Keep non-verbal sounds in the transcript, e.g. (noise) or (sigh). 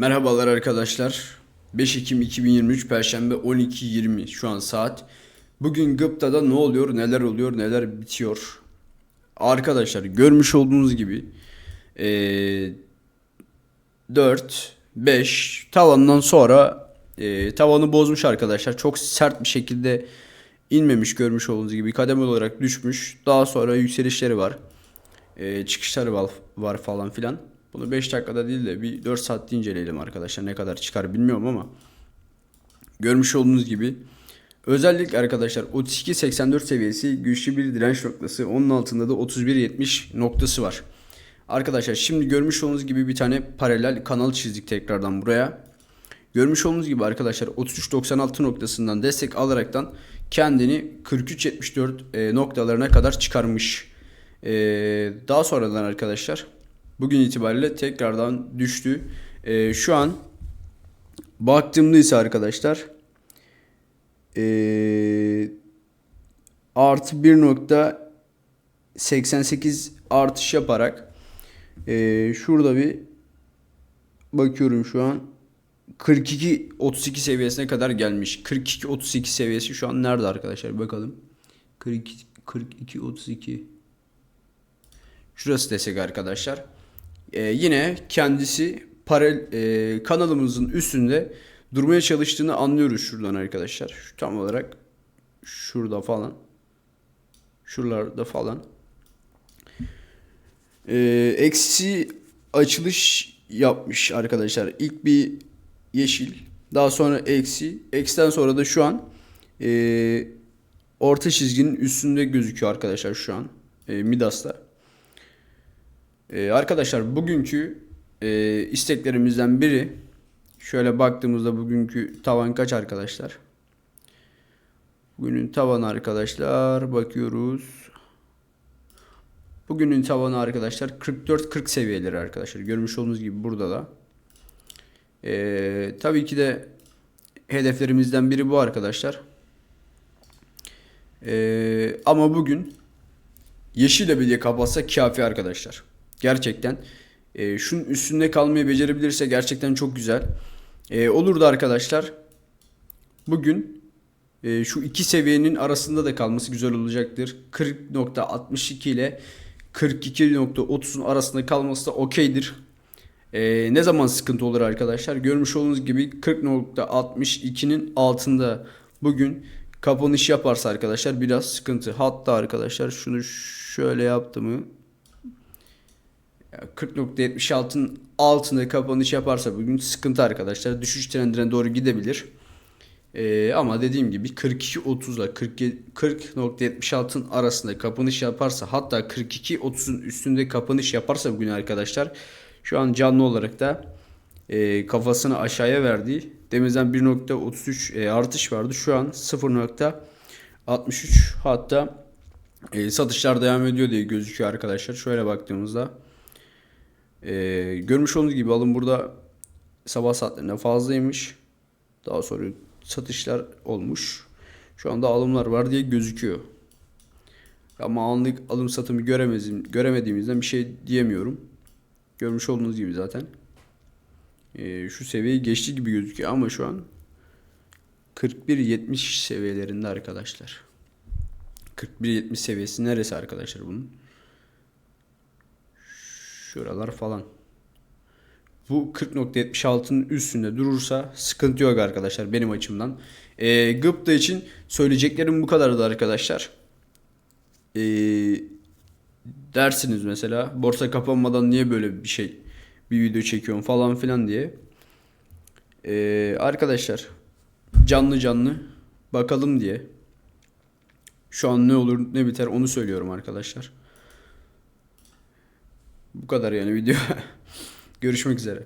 Merhabalar arkadaşlar. 5 Ekim 2023 Perşembe 12.20 şu an saat. Bugün Gıpta'da ne oluyor, neler oluyor, neler bitiyor. Arkadaşlar görmüş olduğunuz gibi eee 4, 5 tavandan sonra eee, tavanı bozmuş arkadaşlar. Çok sert bir şekilde inmemiş görmüş olduğunuz gibi kademe olarak düşmüş. Daha sonra yükselişleri var. Eee, çıkışları var, var falan filan. Bunu 5 dakikada değil de bir 4 saatte inceleyelim arkadaşlar. Ne kadar çıkar bilmiyorum ama görmüş olduğunuz gibi özellikle arkadaşlar 32.84 seviyesi güçlü bir direnç noktası. Onun altında da 31.70 noktası var. Arkadaşlar şimdi görmüş olduğunuz gibi bir tane paralel kanal çizdik tekrardan buraya. Görmüş olduğunuz gibi arkadaşlar 33.96 noktasından destek alaraktan kendini 43.74 e, noktalarına kadar çıkarmış. E, daha sonradan arkadaşlar bugün itibariyle tekrardan düştü. E, şu an baktığımda ise arkadaşlar e, artı 1.88 artış yaparak e, şurada bir bakıyorum şu an 42 32 seviyesine kadar gelmiş. 42 32 seviyesi şu an nerede arkadaşlar bakalım. 42 42 32 Şurası desek arkadaşlar. Ee, yine kendisi paralel e, kanalımızın üstünde durmaya çalıştığını anlıyoruz şuradan arkadaşlar. Şu tam olarak şurada falan. Şuralarda falan. Ee, eksi açılış yapmış arkadaşlar. İlk bir yeşil. Daha sonra eksi. Eksiden sonra da şu an e, orta çizginin üstünde gözüküyor arkadaşlar şu an. E, Midas'ta. E, arkadaşlar bugünkü e, isteklerimizden biri şöyle baktığımızda bugünkü tavan kaç arkadaşlar? Bugünün tavanı arkadaşlar bakıyoruz. Bugünün tavanı arkadaşlar 44-40 seviyeleri arkadaşlar. Görmüş olduğunuz gibi burada da. Ee, tabii ki de hedeflerimizden biri bu arkadaşlar. Ee, ama bugün yeşille bile kapatsa kafi arkadaşlar. Gerçekten. Ee, şunun üstünde kalmayı becerebilirse gerçekten çok güzel. Ee, olur da arkadaşlar. Bugün e, şu iki seviyenin arasında da kalması güzel olacaktır. 40.62 ile 42.30'un arasında kalması da okeydir. Ee, ne zaman sıkıntı olur arkadaşlar? Görmüş olduğunuz gibi 40.62'nin altında bugün kapanış yaparsa arkadaşlar biraz sıkıntı. Hatta arkadaşlar şunu şöyle yaptı mı? 40.76'ın altında kapanış yaparsa bugün sıkıntı arkadaşlar. Düşüş trendine doğru gidebilir. Ee, ama dediğim gibi 42.30 ile 40.76'ın arasında kapanış yaparsa hatta 42.30'un üstünde kapanış yaparsa bugün arkadaşlar şu an canlı olarak da e, kafasını aşağıya verdiği demizden 1.33 e, artış vardı. Şu an 0.63 hatta e, satışlar devam ediyor diye gözüküyor arkadaşlar. Şöyle baktığımızda e, görmüş olduğunuz gibi alım burada sabah saatlerinde fazlaymış. Daha sonra satışlar olmuş. Şu anda alımlar var diye gözüküyor. Ama anlık alım satımı göremezim, göremediğimizden bir şey diyemiyorum. Görmüş olduğunuz gibi zaten. Ee, şu seviyeyi geçti gibi gözüküyor ama şu an 41-70 seviyelerinde arkadaşlar. 41-70 seviyesi neresi arkadaşlar bunun? Şuralar falan. Bu 40.76'nın üstünde durursa sıkıntı yok arkadaşlar benim açımdan. Ee, Gıpta için söyleyeceklerim bu kadardı arkadaşlar. Ee, dersiniz mesela borsa kapanmadan niye böyle bir şey bir video çekiyorum falan filan diye. Ee, arkadaşlar canlı canlı bakalım diye. Şu an ne olur ne biter onu söylüyorum arkadaşlar. Bu kadar yani video. (laughs) Görüşmek üzere.